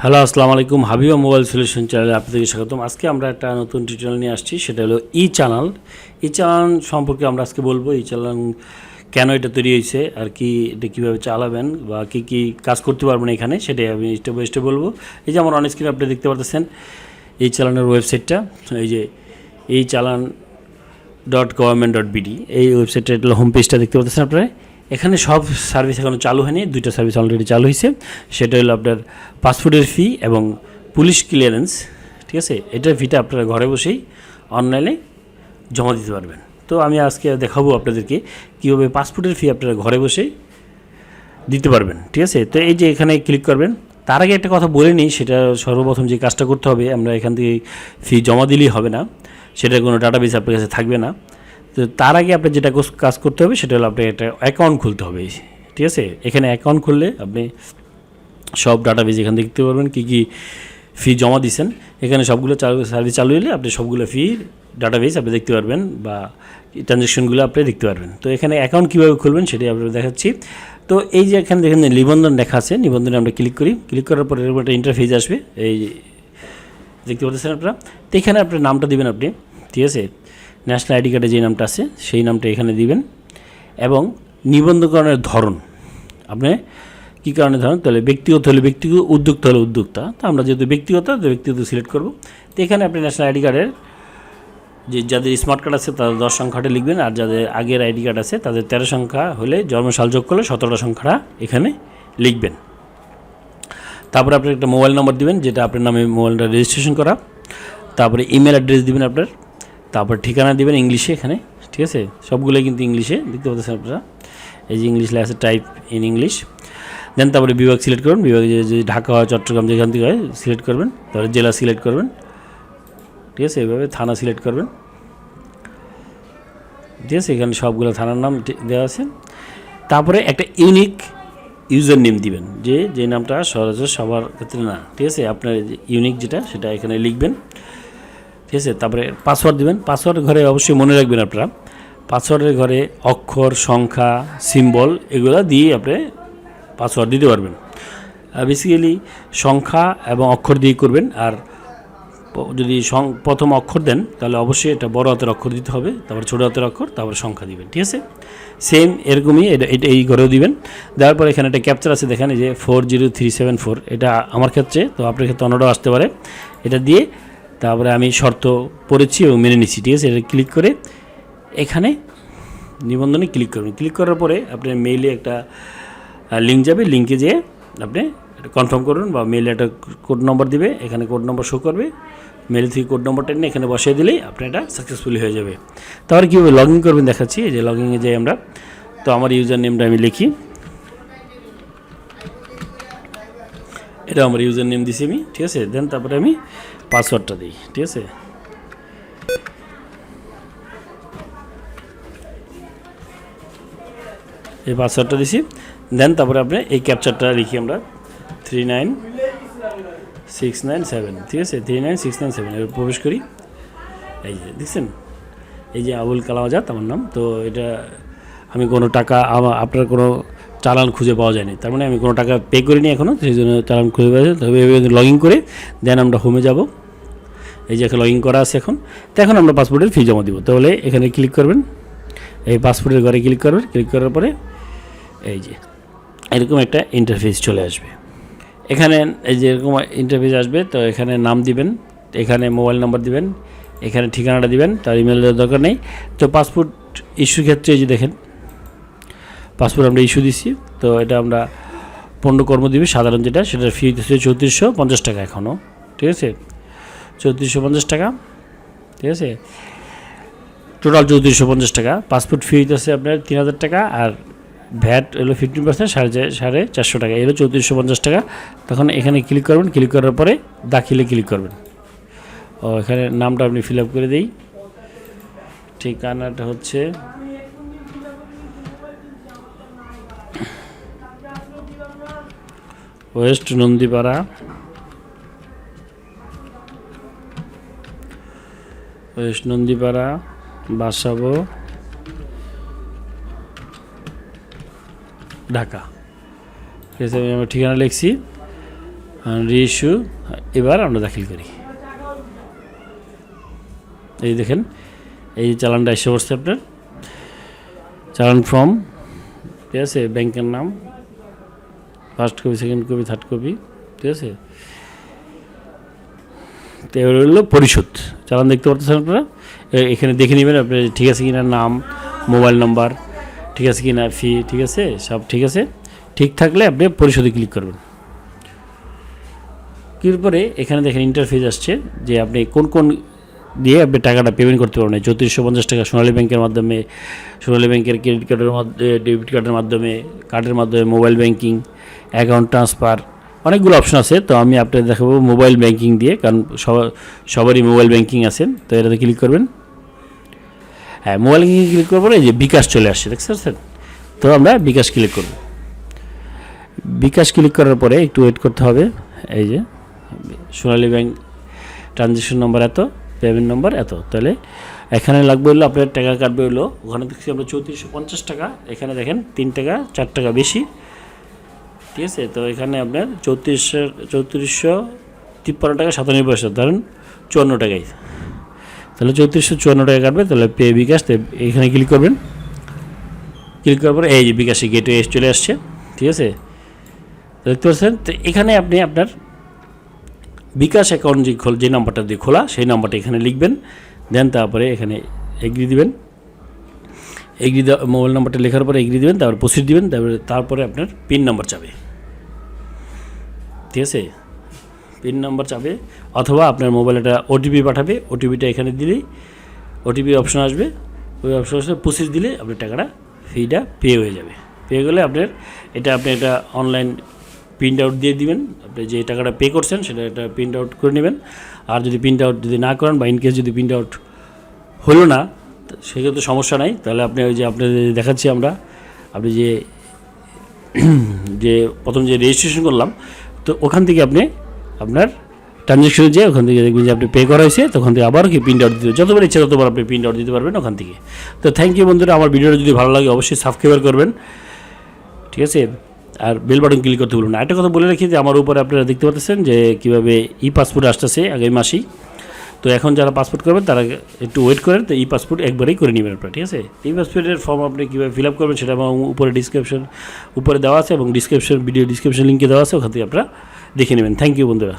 Hello আসসালামু আলাইকুম Habiba mobile solution চ্যানেলে আপনাদেরকে স্বাগতম। আজকে আমরা একটা নতুন টিউটোরিয়াল নিয়ে আসছি, সেটা হলো ই চ্যানেল ই চ্যানেল সম্পর্কে আমরা আজকে বলব ই চ্যানেল কেন এটা তৈরি হয়েছে, আর কি এটা কীভাবে চালাবেন, বা কী কী কাজ করতে পারবেন এখানে, সেটাই আমি স্টেপ বাই স্টেপ বলব। এই যে আমার অন স্ক্রিনে আপনি দেখতে পারতেছেন, এই চালানের ওয়েবসাইটটা এই যে এই চালান ডট গভর্নমেন্ট ডট বিডি এই ওয়েবসাইটটা হোম পেজটা দেখতে পাচ্ছেন আপনারা? এখানে সব সার্ভিস এখনও চালু হয়নি, দুইটা সার্ভিস অলরেডি চালু হয়েছে সেটা হলো আপনার পাসপোর্টের ফি এবং পুলিশ ক্লিয়ারেন্স ঠিক আছে? এটার ফিটা আপনারা ঘরে বসেই অনলাইনে জমা দিতে পারবেন। তো আমি আজকে দেখাবো আপনাদেরকে কীভাবে পাসপোর্টের ফি আপনারা ঘরে বসেই দিতে পারবেন, ঠিক আছে? তো এই যে এখানে ক্লিক করবেন, তার আগে একটা কথা বলে নিই, সেটা সর্বপ্রথম যে কাজটা করতে হবে, আমরা এখান থেকে ফি জমা দিলেই হবে না, সেটার কোনো ডাটাবেস আপনার কাছে থাকবে না। তো তার আগে আপনার যেটা কাজ করতে হবে সেটা হলো আপনার একটা অ্যাকাউন্ট খুলতে হবে, ঠিক আছে? এখানে অ্যাকাউন্ট খুললে আপনি সব ডাটাবেস এখান দেখতে পারবেন কী কী ফি জমা দিয়েছেন এখানে সবগুলো চালু সার্ভিস চালু হলে আপনি সবগুলো ফি ডাটাবেস আপনি দেখতে পারবেন বা ট্রানজ্যাকশনগুলো আপনি দেখতে পারবেন। তো এখানে অ্যাকাউন্ট কীভাবে খুলবেন সেটাই আপনাদের দেখাচ্ছি। তো এই যে এখানে দেখেন নিবন্ধন লেখা আছে, নিবন্ধনে আমরা ক্লিক করি। ক্লিক করার পরে এরকম একটা ইন্টারফেস আসবে, এই দেখতে পাচ্ছেন আপনারা? তো এখানে আপনার নামটা দিবেন আপনি, ঠিক আছে? ন্যাশনাল আইডি কার্ডে যে নামটা আছে, সেই নামটা এখানে দিবেন। এবং নিবন্ধকরণের ধরন, আপনি কী কারণে ধরেন? তাহলে ব্যক্তিগত হলে ব্যক্তিগত উদ্যোক্তা হলে উদ্যোক্তা। তো আমরা যেহেতু ব্যক্তিগত ব্যক্তিগত সিলেক্ট করব। তো এখানে আপনি ন্যাশনাল আইডি কার্ডের যে যাদের স্মার্ট কার্ড আছে, তাদের দশ সংখ্যাটা লিখবেন, আর যাদের আগের আইডি কার্ড আছে, তাদের তেরো সংখ্যা হলে জন্মসাল যোগ করলে সতেরোটা সংখ্যাটা এখানে লিখবেন। তারপরে আপনি একটা মোবাইল নম্বর দিবেন, যেটা আপনার নামে মোবাইলটা রেজিস্ট্রেশন করা। তারপরে ইমেল অ্যাড্রেস দিবেন আপনার। তারপর ঠিকানা দেবেন ইংলিশে এখানে, ঠিক আছে? সবগুলোই কিন্তু ইংলিশে, দেখতে পাচ্ছেন আপনারা? এই যে ইংলিশ লেখা আছে টাইপ ইন ইংলিশ দেন তারপরে বিভাগ সিলেক্ট করবেন বিভাগ যে যে ঢাকা হয়, চট্টগ্রাম যেখান থেকে হয় সিলেক্ট করবেন। তারপরে জেলা সিলেক্ট করবেন। ঠিক আছে? এইভাবে থানা সিলেক্ট করবেন। ঠিক আছে? এখানে সবগুলো থানার নাম দেওয়া আছে। তারপরে একটা ইউনিক ইউজার নেম দিবেন, যে যে নামটা সহজে সবার ক্ষেত্রে না। ঠিক আছে? আপনার ইউনিক যেটা, সেটা এখানে লিখবেন। ঠিক আছে, তারপরে পাসওয়ার্ড দেবেন। পাসওয়ার্ড ঘরে অবশ্যই মনে রাখবেন আপনারা। পাসওয়ার্ডের ঘরে অক্ষর, সংখ্যা সিম্বল এগুলো দিয়ে আপনি পাসওয়ার্ড দিতে পারবেন। বেসিক্যালি সংখ্যা এবং অক্ষর দিয়ে করবেন। আর যদি প্রথম অক্ষর দেন, তাহলে অবশ্যই এটা বড় হাতের অক্ষর দিতে হবে, তারপর ছোটো হাতের অক্ষর, তারপর সংখ্যা দিবেন, ঠিক আছে? সেম এরকমই এটা এটা এই ঘরেও দিবেন। দেওয়ার পর এখানে একটা ক্যাপচার আছে, দেখেন যে four zero three seven four এটা আমার ক্ষেত্রে, তো আপনার ক্ষেত্রে অন্যটাও আসতে পারে। এটা দিয়ে তারপরে আমি শর্ত পড়েছি এবং মেনে নিচ্ছি, ঠিক আছে? এটা ক্লিক করে এখানে নিবন্ধনে ক্লিক করবেন ক্লিক করার পরে আপনার মেইলে একটা লিঙ্ক যাবে। লিঙ্কে যেয়ে আপনি কনফার্ম করুন বা মেইলে একটা কোড নম্বর দিবে। এখানে কোড নম্বর শো করবে। মেল থেকে কোড নম্বরটা নিয়ে এখানে বসিয়ে দিলেই আপনার এটা সাকসেসফুলি হয়ে যাবে। তারপরে কীভাবে লগ ইন করবেন দেখাচ্ছি। যে লগ ইনে যাই আমরা, তো আমার ইউজার নেমটা আমি লিখি। এটা আমার ইউজার নেম দিছি আমি, ঠিক আছে? দেন তারপরে আমি পাসওয়ার্ডটা দিই, ঠিক আছে? এই পাসওয়ার্ডটা দিছি, দেন তারপরে আপনি এই ক্যাপচারটা লিখি আমরা three nine six nine seven ঠিক আছে? Three nine six nine seven এবার প্রবেশ করি। এই যে, দেখছেন? এই যে আবুল কালাম আজাদ, আমার নাম, তো এটা আমি কোনো টাকা আপনার কোনো চালান খুঁজে পাওয়া যায়নি। তার মানে আমি কোনো টাকা পে করিনি এখনও সেই জন্য চালান খুঁজে পাওয়া যায় তবে লগ ইন করে দেন আমরা হোমে যাব। এই যে লগ ইন করা আছে এখন, তো এখন আমরা পাসপোর্টের ফি জমা দিব। তাহলে এখানে ক্লিক করবেন, এই পাসপোর্টের ঘরে ক্লিক করবেন ক্লিক করার পরে এই যে, এরকম একটা ইন্টারফেস চলে আসবে। এখানে এই যে এরকম ইন্টারফেস আসবে, তো এখানে নাম দিবেন, এখানে মোবাইল নাম্বার দিবেন, এখানে ঠিকানাটা দিবেন, তার ইমেল দেওয়ার দরকার নেই। তো পাসপোর্ট ইস্যুর ক্ষেত্রে এই যে দেখেন পাসপোর্ট আমরা ইস্যু দিচ্ছি তো এটা আমরা পনেরো কর্ম দিবে, সাধারণ যেটা, সেটার ফি হচ্ছে চৌত্রিশশো পঞ্চাশ টাকা এখনও ঠিক আছে? চৌত্রিশশো পঞ্চাশ টাকা। ঠিক আছে? টোটাল চৌত্রিশশো পঞ্চাশ টাকা। পাসপোর্ট ফি হচ্ছে আপনার তিন হাজার টাকা আর ভ্যাট হলো ফিফটিন পার্সেন্ট সাড়ে সাড়ে চারশো টাকা। এলো চৌত্রিশশো পঞ্চাশ টাকা। তখন এখানে ক্লিক করবেন ক্লিক করার পরে দাখিলে ক্লিক করবেন। ও, এখানে নামটা আপনি ফিল আপ করে দিই। ঠিকানাটা হচ্ছে ওয়েস্ট নন্দীপাড়া। নন্দীপাড়া, বাসাবো, ঢাকা। ঠিক আছে, আমি আমার ঠিকানা লিখছি। রিইস্যু এবার আমরা দাখিল করি। এই দেখেন, এই চালানটা এসে পড়ছে আপনার। চালান ফর্ম, ঠিক আছে, ব্যাংকের নাম first copy second copy third copy ঠিক আছে? তো হলো পরিশোধ। চালান দেখতে পারতেছেন আপনারা? এখানে দেখে নেবেন আপনার ঠিক আছে কিনা, নাম, মোবাইল নাম্বার, ঠিক আছে কিনা, ফি, ঠিক আছে? সব ঠিক আছে? ঠিক থাকলে আপনি পরিশোধে ক্লিক করবেন। এর পরে এখানে দেখেন ইন্টারফেস আসছে যে আপনি কোন কোন দিয়ে আপনি টাকাটা পেমেন্ট করতে পারবেন। চৌত্রিশশো পঞ্চাশ টাকা সোনালী ব্যাংকের মাধ্যমে, সোনালী ব্যাংকের ক্রেডিট কার্ডের মাধ্যমে ডেবিট কার্ডের মাধ্যমে কার্ডের মাধ্যমে মোবাইল ব্যাংকিং অ্যাকাউন্ট ট্রান্সফার অনেকগুলো অপশন আছে, তো আমি আপনাদের দেখাবো মোবাইল ব্যাংকিং দিয়ে, কারণ সবার সবারই মোবাইল ব্যাংকিং আছে, তো এটাতে ক্লিক করবেন। হ্যাঁ মোবাইল ব্যাংকিং ক্লিক করব এই যে বিকাশ চলে আসছে, দেখতে স্যার তো আমরা বিকাশ ক্লিক করব। বিকাশ ক্লিক করার পরে একটু ওয়েট করতে হবে, এই যে, সোনালী ব্যাংক ট্রানজেকশন নম্বর এত পেমেন্ট নম্বর এত, তাহলে এখানে লাগবে হলো আপনার টাকা কাটবে হলো, ওখানে দেখছি আমরা চৌত্রিশশো পঞ্চাশ টাকা, এখানে দেখেন তিন টাকা, চার টাকা বেশি ঠিক আছে? তো এখানে আপনার চৌত্রিশশো চৌত্রিশশো তিপ্পান্ন টাকা সাতানব্বই পয়সা, ধরেন চুয়ান্ন টাকায় তাহলে চৌত্রিশশো চুয়ান্ন টাকা কাটবে, তাহলে পে বিকাশ এখানে ক্লিক করবেন। ক্লিক করার পরে এই যে বিকাশে গেটে এসে চলে আসছে, ঠিক আছে? দেখতে পাচ্ছেন, তো এখানে আপনি আপনার বিকাশ অ্যাকাউন্ট যে খোল, যে নাম্বারটা দিয়ে খোলা, সেই নাম্বারটা এখানে লিখবেন, দেন তারপরে এখানে এগ্রি দিবেন। এগ্রি মোবাইল নাম্বারটা লেখার পরে এগ্রি দেবেন, তারপর প্রসিড দিবেন, তারপরে তারপরে আপনার পিন নাম্বার চাবে। ঠিক আছে? পিন নাম্বার চাবে, অথবা আপনার মোবাইলে একটা ওটিপি পাঠাবে ওটিপিটা এখানে দিলেই ওটিপি অপশন আসবে। ওই অপশন আসলে প্রসিড দিলে আপনার টাকাটা ফিটা পে হয়ে যাবে। পে গেলে আপনার, এটা আপনি এটা অনলাইন প্রিন্ট আউট দিয়ে দিবেন। আপনি যে টাকাটা পে করছেন, সেটা একটা প্রিন্ট আউট করে নেবেন। আর যদি প্রিন্ট আউট যদি না করেন বা ইনকেস যদি প্রিন্ট আউট হলো না সেক্ষেত্রে সমস্যা নাই। তাহলে আপনি ওই যে আপনাদের দেখাচ্ছি আমরা, আপনি যে যে প্রথম যে রেজিস্ট্রেশন করলাম, তো ওখান থেকে আপনি আপনার ট্রানজ্যাকশনে যে ওখান থেকে দেখবেন যে আপনি পে করা হয়েছে তখন থেকে আবার কি প্রিন্ট আউট দিতে যতবার ইচ্ছা ততবার আপনি প্রিন্ট আউট দিতে পারবেন ওখান থেকে। তো থ্যাংক ইউ বন্ধুরা, আমার ভিডিওটা যদি ভালো লাগে অবশ্যই সাবস্ক্রাইব করবেন। ঠিক আছে? আর বেল বাটন ক্লিক করতে বলুন একটা কথা বলে রাখি যে আমার উপরে আপনারা দেখতে পাচ্ছেন যে কীভাবে ই পাসপোর্ট আসতেছে আগামী মাসেই। তো এখন যারা পাসপোর্ট করবেন, তারা একটু ওয়েট করেন, তো ই পাসপোর্ট একবারেই করে নেবেন আপনার, ঠিক আছে? ই পাসপোর্টের ফর্ম আপনি কীভাবে ফিল আপ করবেন, সেটা আমার উপরে ডিসক্রিপশন উপরে দেওয়া আছে এবং ডিসক্রিপশন ভিডিও ডিসক্রিপশন লিঙ্কে দেওয়া আছে, ওখান থেকে আপনারা দেখে নেবেন। থ্যাংক ইউ বন্ধুরা।